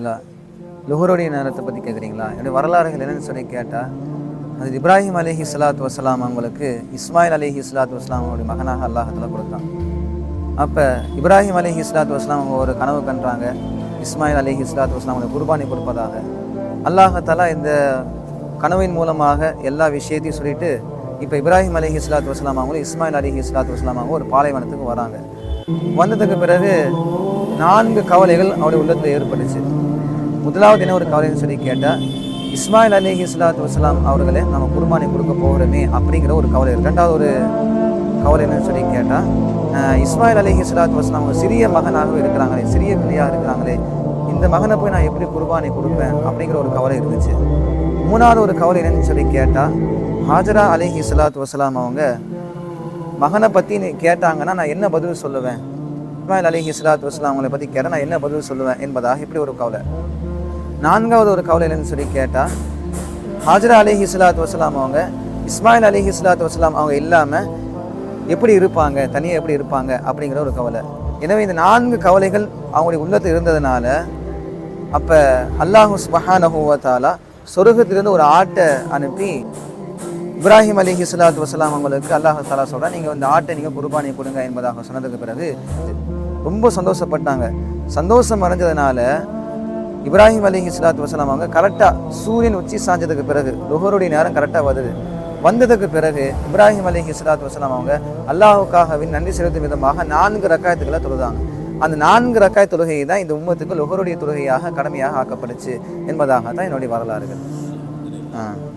இல்லை லுஹருடைய நேரத்தை பற்றி கேட்குறீங்களா என்னுடைய வரலாறுகள் என்னன்னு சொல்லி கேட்டால் அது இப்ராஹிம் அலிஹி சலாத்து வசலாம் அவங்களுக்கு இஸ்மாயில் அலிஹி சலாத்து வஸ்லாம் அவருடைய மகனாக அல்லாஹத்தில் கொடுத்தான். அப்போ இப்ராஹிம் அலிஹி சலாத்து வஸ்லாம் அவங்க ஒரு கனவு கண்டாங்க. இஸ்மாயில் அலிஹி சலாத்து வஸ்லாம் அவங்களுக்கு குர்பானி கொடுப்பதாக. அல்லாஹத்தாலா இந்த கனவின் மூலமாக எல்லா விஷயத்தையும் சொல்லிட்டு இப்போ இப்ராஹிம் அலிஹி சலாத்து வஸ்லாம் அவங்களும் இஸ்மாயில் அலிஹி சலாத்து வஸ்லாம் அவங்க ஒரு பாலைவனத்துக்கு வராங்க. வந்ததுக்கு பிறகு நான்கு கவலைகள் அவருடைய உள்ளத்தில் ஏற்பட்டுச்சு. முதலாவது என்ன ஒரு கவலைன்னு சொல்லி கேட்டால் இஸ்மாயில் அலி சலாத்து வஸ்லாம் அவர்களே நம்ம குர்பானி கொடுக்க போகிறோமே அப்படிங்கிற ஒரு கவலை ரெண்டாவது ஒரு கவலை என்னன்னு சொல்லி கேட்டால் இஸ்மாயில் அலி சலாத்து வஸ்லாம் அவங்க சிறிய மகனாகவே இருக்கிறாங்களே சிறிய பிள்ளையாக இருக்கிறாங்களே இந்த மகனை போய் நான் எப்படி குர்பானி கொடுப்பேன் அப்படிங்கிற ஒரு கவலை இருந்துச்சு. மூணாவது ஒரு கவலை என்னன்னு சொல்லி கேட்டால் ஹாஜரா அலிஹி சலாத்து வஸ்லாம் அவங்க மகனை பற்றி நீ கேட்டாங்கன்னா நான் என்ன பதில் சொல்லுவேன்? இஸ்மாயில் அலிஹி சலாத்து வஸ்லாம் அவங்களை பற்றி கேட்டால் நான் என்ன பதில் சொல்லுவேன் என்பதாக இப்படி ஒரு கவலை. நான்காவது ஒரு கவலை என்னன்னு சொல்லி கேட்டால் ஹாஜரா அலிஹி இஸ்லாத் வசலாம் அவங்க இஸ்மாயில் அலிஹி இஸ்லாத் வசலாம் அவங்க இல்லாமல் எப்படி இருப்பாங்க தனியாக எப்படி இருப்பாங்க அப்படிங்கிற ஒரு கவலை. எனவே இந்த நான்கு கவலைகள் அவங்களுடைய உள்ளத்தில் இருந்ததுனால அப்போ அல்லாஹு சுபஹானஹுவத்தாலா சொருகத்திலிருந்து ஒரு ஆட்டை அனுப்பி இப்ராஹிம் அலிஹி சலாத்து வசலாம் அவங்களுக்கு அல்லாஹ் தாலா சொல்கிறேன் நீங்கள் இந்த ஆட்டை நீங்கள் குர்பானி கொடுங்க என்பதாக சொன்னதுக்கு பிறகு ரொம்ப சந்தோஷப்பட்டாங்க. சந்தோஷம் அடைஞ்சதுனால இப்ராஹிம் அலிஹி இஸ்லாத் வசலாம் அவங்க கரெக்டாக சூரியன் உச்சி சாஞ்சதுக்கு பிறகு லுஹருடைய நேரம் கரெக்டாக வருது. வந்ததுக்கு பிறகு இப்ராஹிம் அலிஹி இஸ்லாத் வசலாம் அவங்க அல்லாஹுக்காகவின் நன்றி செலுத்தும் விதமாக நான்கு ரக்காயத்துக்களை தொழுதாங்க. அந்த நான்கு ரக்காய் தொழுகையை தான் இந்த உம்மத்துக்கு லுஹருடைய தொழுகையாக கடமையாக ஆக்கப்பட்டுச்சு என்பதாக தான் என்னுடைய வரலாறுகள். ஆ.